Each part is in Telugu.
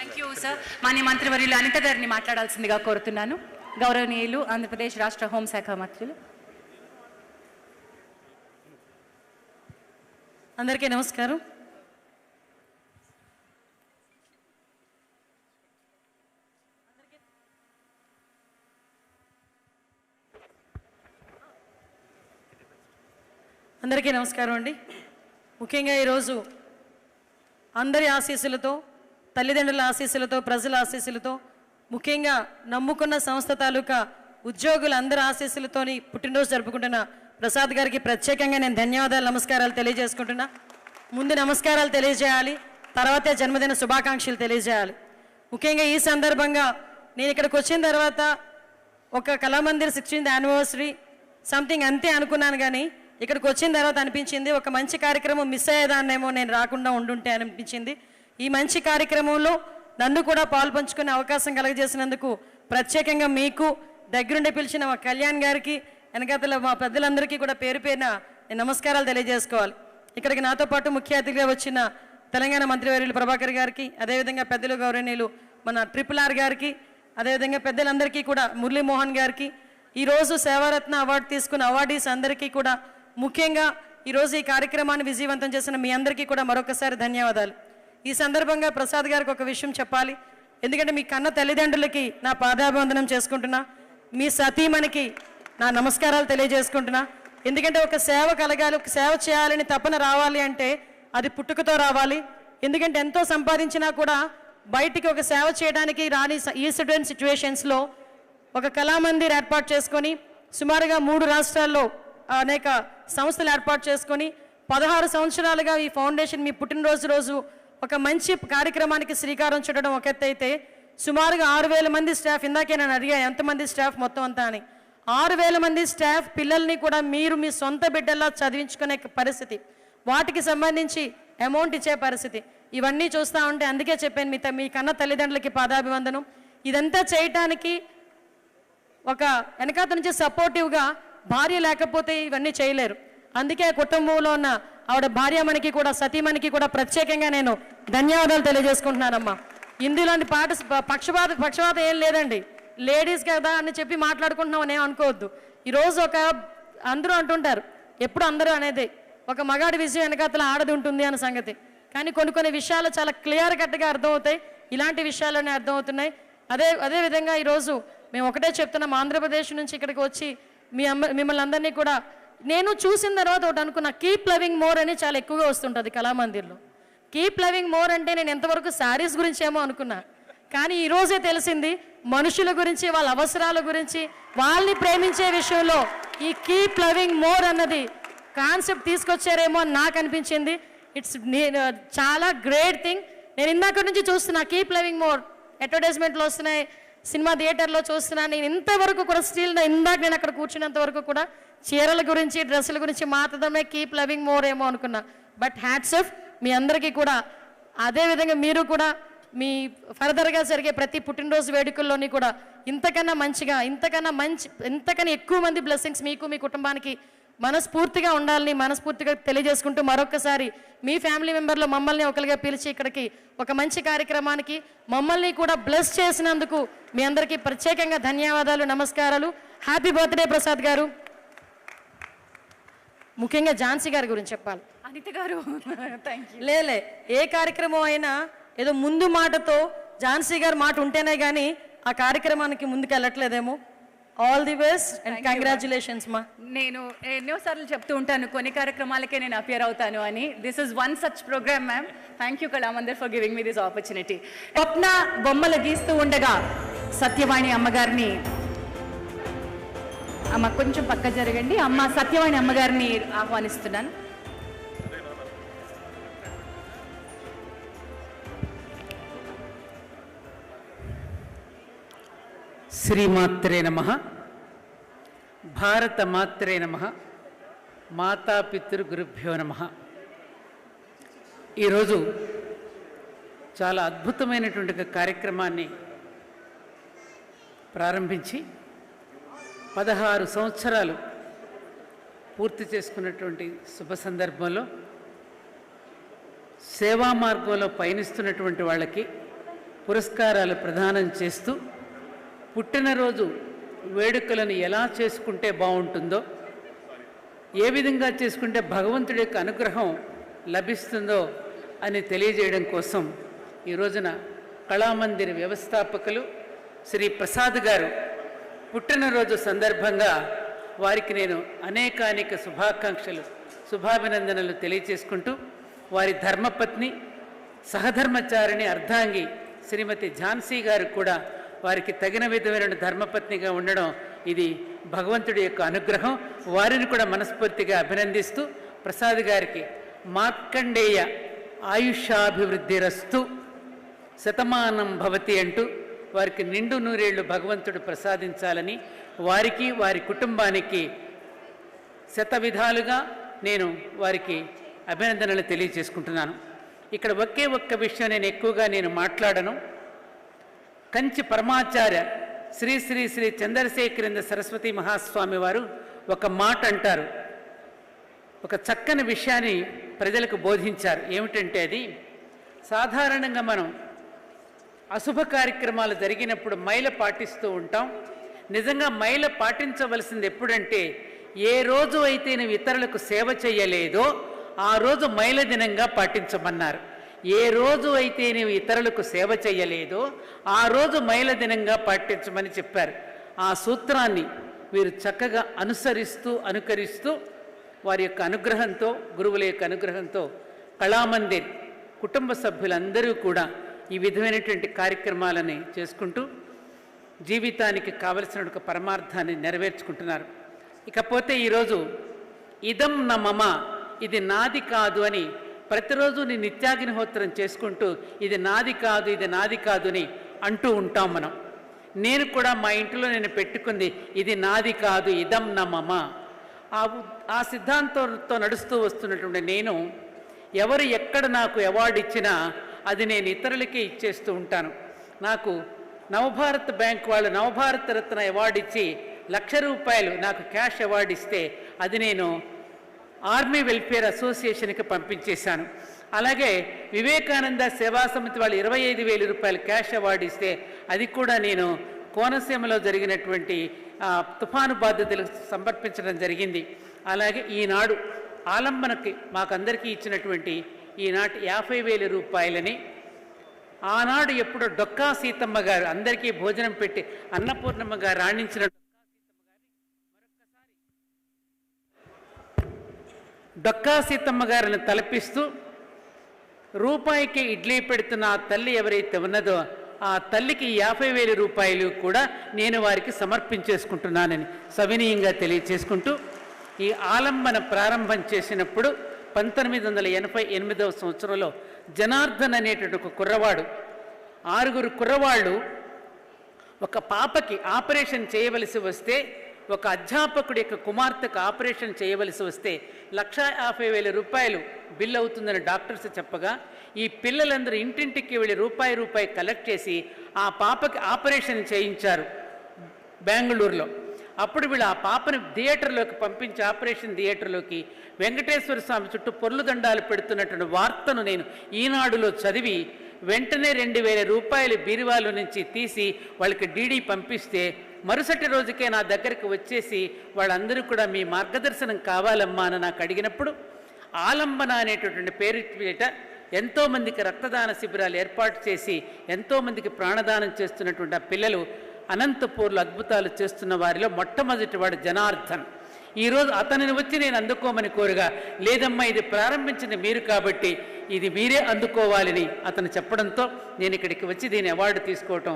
థ్యాంక్ యూ సార్ మాన్య మంత్రివర్యులు అనిత గారిని మాట్లాడాల్సిందిగా కోరుతున్నాను. గౌరవనీయులు ఆంధ్రప్రదేశ్ రాష్ట్ర హోంశాఖ మంత్రులు. అందరికీ నమస్కారం. అందరికీ నమస్కారం అండి. ముఖ్యంగా ఈరోజు అందరి ఆశీస్సులతో తల్లిదండ్రుల ఆశీస్సులతో ప్రజల ఆశీస్సులతో ముఖ్యంగా నమ్ముకున్న సంస్థ తాలూకా ఉద్యోగులందరి ఆశీస్సులతోని పుట్టినరోజు జరుపుకుంటున్న ప్రసాద్ గారికి ప్రత్యేకంగా నేను ధన్యవాదాలు నమస్కారాలు తెలియజేసుకుంటున్నా. ముందు నమస్కారాలు తెలియజేయాలి తర్వాతే జన్మదిన శుభాకాంక్షలు తెలియజేయాలి. ముఖ్యంగా ఈ సందర్భంగా నేను ఇక్కడికి వచ్చిన తర్వాత ఒక కళామందిర్ సిక్స్టీన్త్ యానివర్సరీ సంథింగ్ అంతే అనుకున్నాను కానీ ఇక్కడికి వచ్చిన తర్వాత అనిపించింది ఒక మంచి కార్యక్రమం మిస్ అయ్యేదాన్నేమో నేను రాకుండా ఉండుంటే అనిపించింది. ఈ మంచి కార్యక్రమంలో నన్ను కూడా పాల్పంచుకునే అవకాశం కలగజేసినందుకు ప్రత్యేకంగా మీకు దగ్గరుండి పిలిచిన మా కళ్యాణ్ గారికి వెనకాతల మా పెద్దలందరికీ కూడా పేరు పేరున నమస్కారాలు తెలియజేసుకోవాలి. ఇక్కడికి నాతో పాటు ముఖ్య అతిథిగా వచ్చిన తెలంగాణ మంత్రివర్యులు ప్రభాకర్ గారికి అదేవిధంగా పెద్దలు గౌరవనీయులు మన ట్రిపుల్ ఆర్ గారికి అదేవిధంగా పెద్దలందరికీ కూడా మురళీమోహన్ గారికి ఈరోజు సేవారత్న అవార్డు తీసుకున్న అవార్డీస్ అందరికీ కూడా ముఖ్యంగా ఈరోజు ఈ కార్యక్రమాన్ని విజయవంతం చేసిన మీ అందరికీ కూడా మరొకసారి ధన్యవాదాలు. ఈ సందర్భంగా ప్రసాద్ గారికి ఒక విషయం చెప్పాలి. ఎందుకంటే మీ కన్న తల్లిదండ్రులకి నా పాదాభివందనం చేసుకుంటున్నా. మీ సతీమణికి నా నమస్కారాలు తెలియజేసుకుంటున్నా. ఎందుకంటే ఒక సేవ కలగాలి ఒక సేవ చేయాలని తపన రావాలి అంటే అది పుట్టుకతో రావాలి. ఎందుకంటే ఎంతో సంపాదించినా కూడా బయటికి ఒక సేవ చేయడానికి రాని ఈ స్టూడెంట్ సిచ్యువేషన్స్లో ఒక కళామందిర్ ఏర్పాటు చేసుకొని సుమారుగా మూడు రాష్ట్రాల్లో అనేక సంస్థలు ఏర్పాటు చేసుకొని పదహారు సంవత్సరాలుగా ఈ ఫౌండేషన్ మీ పుట్టినరోజు రోజు ఒక మంచి కార్యక్రమానికి శ్రీకారం చుట్టడం ఒక ఎత్తు అయితే సుమారుగా ఆరు వేల మంది స్టాఫ్ ఇందాకే నేను అడిగా ఎంతమంది స్టాఫ్ మొత్తం అంతా అని. ఆరు వేల మంది స్టాఫ్ పిల్లల్ని కూడా మీరు మీ సొంత బిడ్డల్లా చదివించుకునే పరిస్థితి వాటికి సంబంధించి అమౌంట్ ఇచ్చే పరిస్థితి. ఇవన్నీ చూస్తూ ఉంటే అందుకే చెప్పాను మీ మీ కన్న తల్లిదండ్రులకి పాదాభివందనం. ఇదంతా చేయటానికి ఒక వెనకాత నుంచి సపోర్టివ్గా భార్య లేకపోతే ఇవన్నీ చేయలేరు. అందుకే కుటుంబంలో ఉన్న ఆవిడ భార్యమణికి కూడా సతీమణికి కూడా ప్రత్యేకంగా నేను ధన్యవాదాలు తెలియజేసుకుంటున్నానమ్మా. ఇందులోని పాట పక్షపాత పక్షపాతం ఏం లేదండి. లేడీస్ కదా అని చెప్పి మాట్లాడుకుంటున్నాం ఏం అనుకోవద్దు. ఈరోజు ఒక అందరూ అంటుంటారు ఎప్పుడు అందరూ అనేది. ఒక మగాడి విజయం వెనకాతల ఆడది ఉంటుంది అన్న సంగతి. కానీ కొన్ని కొన్ని విషయాలు చాలా క్లియర్ కట్గా అర్థమవుతాయి. ఇలాంటి విషయాలనే అర్థమవుతున్నాయి. అదే అదే విధంగా ఈరోజు మేము ఒకటే చెప్తున్నాం ఆంధ్రప్రదేశ్ నుంచి ఇక్కడికి వచ్చి మీ అమ్మ మిమ్మల్ని అందరినీ కూడా నేను చూసిన తర్వాత ఒకటి అనుకున్న కీప్ లవింగ్ మోర్ అని చాలా ఎక్కువగా వస్తుంటుంది కళామందిర్లో. కీప్ లవింగ్ మోర్ అంటే నేను ఎంతవరకు శారీస్ గురించి ఏమో అనుకున్నా. కానీ ఈరోజే తెలిసింది మనుషుల గురించి వాళ్ళ అవసరాల గురించి వాళ్ళని ప్రేమించే విషయంలో ఈ కీప్ లవింగ్ మోర్ అన్నది కాన్సెప్ట్ తీసుకొచ్చారేమో అని నాకు అనిపించింది. ఇట్స్ నేను చాలా గ్రేట్ థింగ్. నేను ఇందాక నుంచి చూస్తున్నా కీప్ లవింగ్ మోర్ అడ్వర్టైజ్మెంట్లు వస్తున్నాయి సినిమా థియేటర్లో చూస్తున్నా నేను ఇంతవరకు కూడా స్టీల్ ఇందాక నేను అక్కడ కూర్చున్నంత వరకు కూడా చీరల గురించి డ్రెస్సుల గురించి మాత్రమే కీప్ లవింగ్ మోర్ ఏమో అనుకున్నా. బట్ హ్యాట్స్ ఆఫ్ మీ అందరికీ కూడా. అదేవిధంగా మీరు కూడా మీ ఫర్దర్గా జరిగే ప్రతి పుట్టినరోజు వేడుకల్లోని కూడా ఇంతకన్నా మంచిగా ఇంతకన్నా మంచి ఇంతకన్నా ఎక్కువ మంది బ్లెస్సింగ్స్ మీకు మీ కుటుంబానికి మనస్ఫూర్తిగా ఉండాలని మనస్ఫూర్తిగా తెలియజేసుకుంటూ మరొకసారి మీ ఫ్యామిలీ మెంబర్లో మమ్మల్ని ఒకరిగా పిలిచి ఇక్కడికి ఒక మంచి కార్యక్రమానికి మమ్మల్ని కూడా బ్లెస్ చేసినందుకు మీ అందరికీ ప్రత్యేకంగా ధన్యవాదాలు నమస్కారాలు. హ్యాపీ బర్త్డే ప్రసాద్ గారు. ముఖ్యంగా ఝాన్సీ గారి గురించి చెప్పాలి. అనిత గారు లేలే ఏ కార్యక్రమం అయినా ఏదో ముందు మాటతో ఝాన్సీ గారి మాట ఉంటేనే కానీ ఆ కార్యక్రమానికి ముందుకు వెళ్ళట్లేదేమో. All the best and congratulations మా నేను ఎన్నోసార్లు చెప్తూ ఉంటాను కొన్ని కార్యక్రమాలకే నేను అపియర్ అవుతాను అని. This is one such programme ma'am thank you Kalamandir for giving me this opportunity Swapna బొమ్మలు గీస్తూ ఉండగా సత్యవాణి అమ్మగారిని అమ్మ కొంచెం పక్క జరగండి. అమ్మ సత్యవాణి అమ్మగారిని ఆహ్వానిస్తున్నాను. శ్రీమాత్రే నమ. భారత మాత్రే నమ. మాతాపితృగురుభ్యో నమ. ఈరోజు చాలా అద్భుతమైనటువంటి కార్యక్రమాన్ని ప్రారంభించి పదహారు సంవత్సరాలు పూర్తి చేసుకున్నటువంటి శుభ సందర్భంలో సేవా మార్గంలో పయనిస్తున్నటువంటి వాళ్ళకి పురస్కారాలు ప్రదానం చేస్తూ పుట్టినరోజు వేడుకలను ఎలా చేసుకుంటే బాగుంటుందో ఏ విధంగా చేసుకుంటే భగవంతుడి యొక్క అనుగ్రహం లభిస్తుందో అని తెలియజేయడం కోసం ఈ రోజున కళామందిర్ వ్యవస్థాపకులు శ్రీ ప్రసాద్ గారు పుట్టినరోజు సందర్భంగా వారికి నేను అనేకానేక శుభాకాంక్షలు శుభాభినందనలు తెలియచేసుకుంటూ వారి ధర్మపత్ని సహధర్మచారిణి అర్ధాంగి శ్రీమతి ఝాన్సీ గారు కూడా వారికి తగిన విధమైన ధర్మపత్నిగా ఉండడం ఇది భగవంతుడి యొక్క అనుగ్రహం. వారిని కూడా మనస్ఫూర్తిగా అభినందిస్తూ ప్రసాద్ గారికి మార్కండేయ ఆయుష్యాభివృద్ధి రస్తు శతమానం భవతి అంటూ వారికి నిండు నూరేళ్ళు భగవంతుడు ప్రసాదించాలని వారికి వారి కుటుంబానికి శత విధాలుగా నేను వారికి అభినందనలు తెలియజేసుకుంటున్నాను. ఇక్కడ ఒకే ఒక్క విషయం నేను ఎక్కువగా నేను మాట్లాడను. కంచి పరమాచార్య శ్రీ శ్రీ శ్రీ చంద్రశేఖరేంద్ర సరస్వతి మహాస్వామి వారు ఒక మాట అంటారు. ఒక చక్కని విషయాన్ని ప్రజలకు బోధించారు. ఏమిటంటే అది సాధారణంగా మనం అశుభ కార్యక్రమాలు జరిగినప్పుడు మైల పాటిస్తూ ఉంటాం. నిజంగా మైల పాటించవలసింది ఎప్పుడంటే ఏ రోజు అయితే నువ్వు ఇతరులకు సేవ చేయలేదో ఆ రోజు మైల దినంగా పాటించమన్నారు. ఏ రోజు అయితే నువ్వు ఇతరులకు సేవ చేయలేదో ఆ రోజు మైల దినంగా పాటించమని చెప్పారు. ఆ సూత్రాన్ని వీరు చక్కగా అనుసరిస్తూ అనుకరిస్తూ వారి యొక్క అనుగ్రహంతో గురువుల యొక్క అనుగ్రహంతో కళామందిర్ కుటుంబ సభ్యులందరూ కూడా ఈ విధమైనటువంటి కార్యక్రమాలని చేసుకుంటూ జీవితానికి కావలసిన ఒక పరమార్థాన్ని నెరవేర్చుకుంటున్నారు. ఇకపోతే ఈరోజు ఇదం నా మమ ఇది నాది కాదు అని ప్రతిరోజు నీ నిత్యాగ్నిహోత్రం చేసుకుంటూ ఇది నాది కాదు ఇది నాది కాదు అని అంటూ ఉంటాం మనం. నేను కూడా మా ఇంట్లో నేను పెట్టుకుంది ఇది నాది కాదు ఇదం నమ్మ. మమ ఆ ఆ సిద్ధాంతంతో నడుస్తూ వస్తున్నటువంటి నేను ఎవరు ఎక్కడ నాకు అవార్డు ఇచ్చినా అది నేను ఇతరులకే ఇచ్చేస్తూ ఉంటాను. నాకు నవభారత్ బ్యాంక్ వాళ్ళు నవభారత రత్న అవార్డు ఇచ్చి లక్ష రూపాయలు నాకు క్యాష్ అవార్డు ఇస్తే అది నేను ఆర్మీ వెల్ఫేర్ అసోసియేషన్కి పంపించేశాను. అలాగే వివేకానంద సేవా సమితి వాళ్ళు ఇరవై ఐదు వేల రూపాయలు క్యాష్ అవార్డు ఇస్తే అది కూడా నేను కోనసీమలో జరిగినటువంటి తుఫాను బాధితులకు సమర్పించడం జరిగింది. అలాగే ఈనాడు ఆలంబనకి మాకందరికీ ఇచ్చినటువంటి ఈనాటి యాభై వేల రూపాయలని ఆనాడు ఎప్పుడో డొక్కా సీతమ్మ గారు అందరికీ భోజనం పెట్టి అన్నపూర్ణమ్మ గారు రాణించిన డొక్కా సీతమ్మ గారిని తలపిస్తూ రూపాయికి ఇడ్లీ పెడుతున్న ఆ తల్లి ఎవరైతే ఉన్నదో ఆ తల్లికి యాభై వేల రూపాయలు కూడా నేను వారికి సమర్పించేసుకుంటున్నానని సవినీయంగా తెలియచేసుకుంటూ ఈ ఆలంబన ప్రారంభం చేసినప్పుడు పంతొమ్మిది వందల ఎనభై ఎనిమిదవ సంవత్సరంలో జనార్దన్ అనేటువంటి ఒక కుర్రవాడు ఆరుగురు కుర్రవాళ్ళు ఒక పాపకి ఆపరేషన్ చేయవలసి వస్తే ఒక అధ్యాపకుడి యొక్క కుమార్తెకు ఆపరేషన్ చేయవలసి వస్తే లక్షా యాభై వేల రూపాయలు బిల్ అవుతుందని డాక్టర్స్ చెప్పగా ఈ పిల్లలందరూ ఇంటింటికి వెళ్ళి రూపాయి రూపాయి కలెక్ట్ చేసి ఆ పాపకి ఆపరేషన్ చేయించారు బెంగళూరులో. అప్పుడు వీళ్ళు ఆ పాపని థియేటర్లోకి పంపించి ఆపరేషన్ థియేటర్లోకి వెంకటేశ్వర స్వామి చుట్టూ పొర్లు దండాలు పెడుతున్నటువంటి వార్తను నేను ఈనాడులో చదివి వెంటనే రెండు వేల రూపాయలు బీరువాలు నుంచి తీసి వాళ్ళకి డీడీ పంపిస్తే మరుసటి రోజుకే నా దగ్గరికి వచ్చేసి వాళ్ళందరూ కూడా మీ మార్గదర్శనం కావాలమ్మా అని నాకు అడిగినప్పుడు ఆలంబన అనేటటువంటి పేరు పేట ఎంతోమందికి రక్తదాన శిబిరాలు ఏర్పాటు చేసి ఎంతోమందికి ప్రాణదానం చేస్తున్నటువంటి ఆ పిల్లలు అనంతపూర్లో అద్భుతాలు చేస్తున్న వారిలో మొట్టమొదటి వాడు జనార్దన్. ఈరోజు అతనిని వచ్చి నేను అందుకోమని కోరుగా లేదమ్మా ఇది ప్రారంభించింది మీరు కాబట్టి ఇది మీరే అందుకోవాలని అతను చెప్పడంతో నేను ఇక్కడికి వచ్చి దీని అవార్డు తీసుకోవటం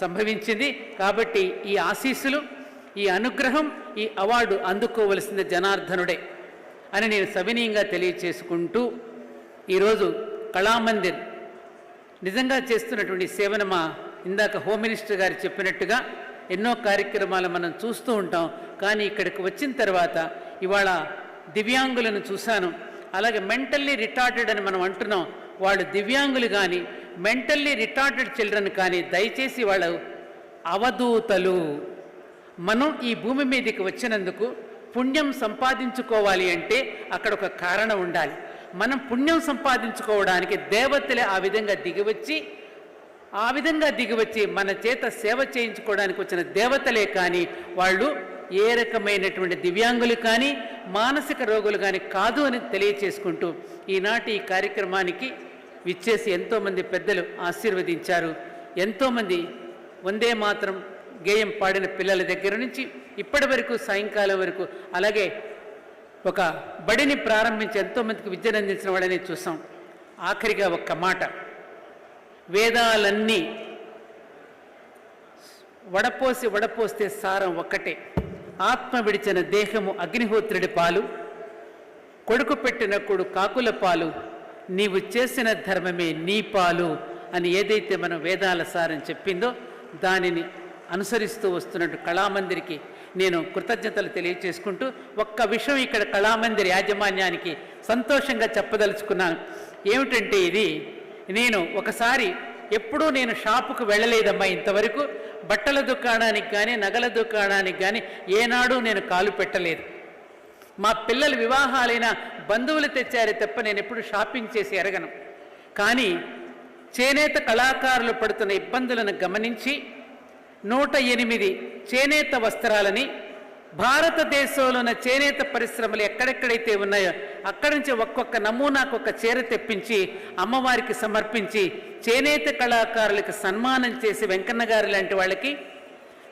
సంభవించింది. కాబట్టి ఈ ఆశీస్సులు ఈ అనుగ్రహం ఈ అవార్డు అందుకోవలసింది జనార్దనుడే అని నేను సవినీయంగా తెలియచేసుకుంటూ ఈరోజు కళామందిర్ నిజంగా చేస్తున్నటువంటి సేవను మా ఇందాక హోమ్ మినిస్టర్ గారు చెప్పినట్టుగా ఎన్నో కార్యక్రమాలు మనం చూస్తూ ఉంటాం. కానీ ఇక్కడికి వచ్చిన తర్వాత ఇవాళ దివ్యాంగులను చూశాను. అలాగే మెంటల్లీ రిటార్టెడ్ అని మనం అంటున్నాం. వాళ్ళు దివ్యాంగులు కానీ మెంటల్లీ రిటార్టెడ్ చిల్డ్రన్ కానీ దయచేసి వాళ్ళు అవధూతలు. మనం ఈ భూమి మీదకి వచ్చినందుకు పుణ్యం సంపాదించుకోవాలి అంటే అక్కడ ఒక కారణం ఉండాలి. మనం పుణ్యం సంపాదించుకోవడానికి దేవతలే ఆ విధంగా దిగివచ్చి ఆ విధంగా దిగివచ్చి మన చేత సేవ చేయించుకోవడానికి వచ్చిన దేవతలే కానీ వాళ్ళు ఏ రకమైనటువంటి దివ్యాంగులు కానీ మానసిక రోగులు కానీ కాదు అని తెలియచేసుకుంటూ ఈనాటి ఈ కార్యక్రమానికి విచ్చేసి ఎంతోమంది పెద్దలు ఆశీర్వదించారు. ఎంతోమంది వందే మాత్రం గేయం పాడిన పిల్లల దగ్గర నుంచి ఇప్పటి వరకు సాయంకాలం వరకు అలాగే ఒక బడిని ప్రారంభించి ఎంతోమందికి విద్యను అందించిన వాళ్ళని చూసాం. ఆఖరిగా ఒక్క మాట. వేదాలన్నీ వడపోసి వడపోస్తే సారం ఒక్కటే. ఆత్మ విడిచిన దేహము అగ్నిహోత్రుడి పాలు. కొడుకు పెట్టిన కొడు కాకుల పాలు. నీవు చేసిన ధర్మమే నీ పాలు అని ఏదైతే మనం వేదాల సారం చెప్పిందో దానిని అనుసరిస్తూ వస్తున్నట్టు కళామందిరికి నేను కృతజ్ఞతలు తెలియచేసుకుంటూ ఒక్క విషయం ఇక్కడ కళామందిర్ యాజమాన్యానికి సంతోషంగా చెప్పదలుచుకున్నాను. ఏమిటంటే ఇది నేను ఒకసారి ఎప్పుడూ నేను షాపుకు వెళ్ళలేదమ్మా ఇంతవరకు. బట్టల దుకాణానికి కానీ నగల దుకాణానికి కానీ ఏనాడు నేను కాలు పెట్టలేదు. మా పిల్లల వివాహాలైన బంధువులు తెచ్చారే తప్ప నేను ఎప్పుడు షాపింగ్ చేసి ఎరగను. కానీ చేనేత కళాకారులు పడుతున్న ఇబ్బందులను గమనించి నూట ఎనిమిది చేనేత వస్త్రాలని భారతదేశంలో ఉన్న చేనేత పరిశ్రమలు ఎక్కడెక్కడైతే ఉన్నాయో అక్కడి నుంచి ఒక్కొక్క నమూనాకు ఒక చీర తెప్పించి అమ్మవారికి సమర్పించి చేనేత కళాకారులకు సన్మానం చేసి వెంకన్న గారు లాంటి వాళ్ళకి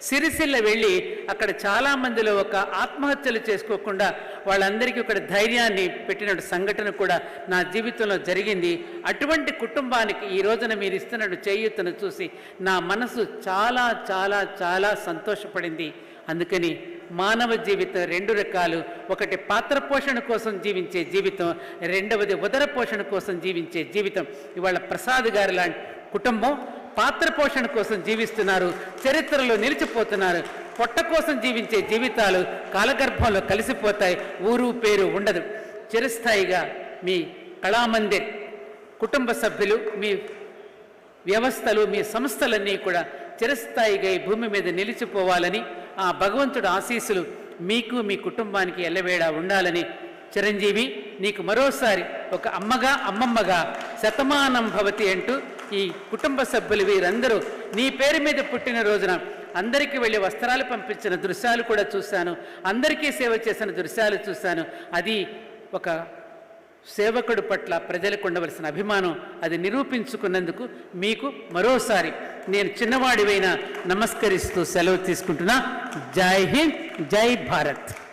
సిరిసిల్ల వెళ్ళి అక్కడ చాలామందిలో ఒక ఆత్మహత్యలు చేసుకోకుండా వాళ్ళందరికీ ఒక ధైర్యాన్ని పెట్టిన సంఘటన కూడా నా జీవితంలో జరిగింది. అటువంటి కుటుంబానికి ఈ రోజున మీరు ఇస్తున్న చేయూతను చూసి నా మనసు చాలా చాలా చాలా సంతోషపడింది. అందుకని మానవ జీవితం రెండు రకాలు. ఒకటి పాత్ర పోషణ కోసం జీవించే జీవితం రెండవది ఉదర పోషణ కోసం జీవించే జీవితం. ఇవాళ ప్రసాద్ గారి లాంటి కుటుంబం పాత్ర పోషణ కోసం జీవిస్తున్నారు చరిత్రలో నిలిచిపోతున్నారు. పొట్ట కోసం జీవించే జీవితాలు కాలగర్భంలో కలిసిపోతాయి ఊరు పేరు ఉండదు. చిరస్థాయిగా మీ కళామందిర్ కుటుంబ సభ్యులు మీ వ్యవస్థలు మీ సంస్థలన్నీ కూడా చిరస్థాయిగా ఈ భూమి మీద నిలిచిపోవాలని ఆ భగవంతుడు ఆశీస్సులు మీకు మీ కుటుంబానికి ఎల్లవేళ ఉండాలని చిరంజీవి నీకు మరోసారి ఒక అమ్మగా అమ్మమ్మగా శతమానం భవతి అంటూ ఈ కుటుంబ సభ్యులు వీరందరూ నీ పేరు మీద పుట్టిన రోజున అందరికీ వెళ్ళి వస్త్రాలు పంపించిన దృశ్యాలు కూడా చూశాను. అందరికీ సేవ చేసిన దృశ్యాలు చూశాను. అది ఒక సేవకుడు పట్ల ప్రజలకు ఉండవలసిన అభిమానం అది నిరూపించుకున్నందుకు మీకు మరోసారి నేను చిన్నవాడివైనా నమస్కరిస్తూ సెలవు తీసుకుంటున్నా. జై హింద్ జై భారత్.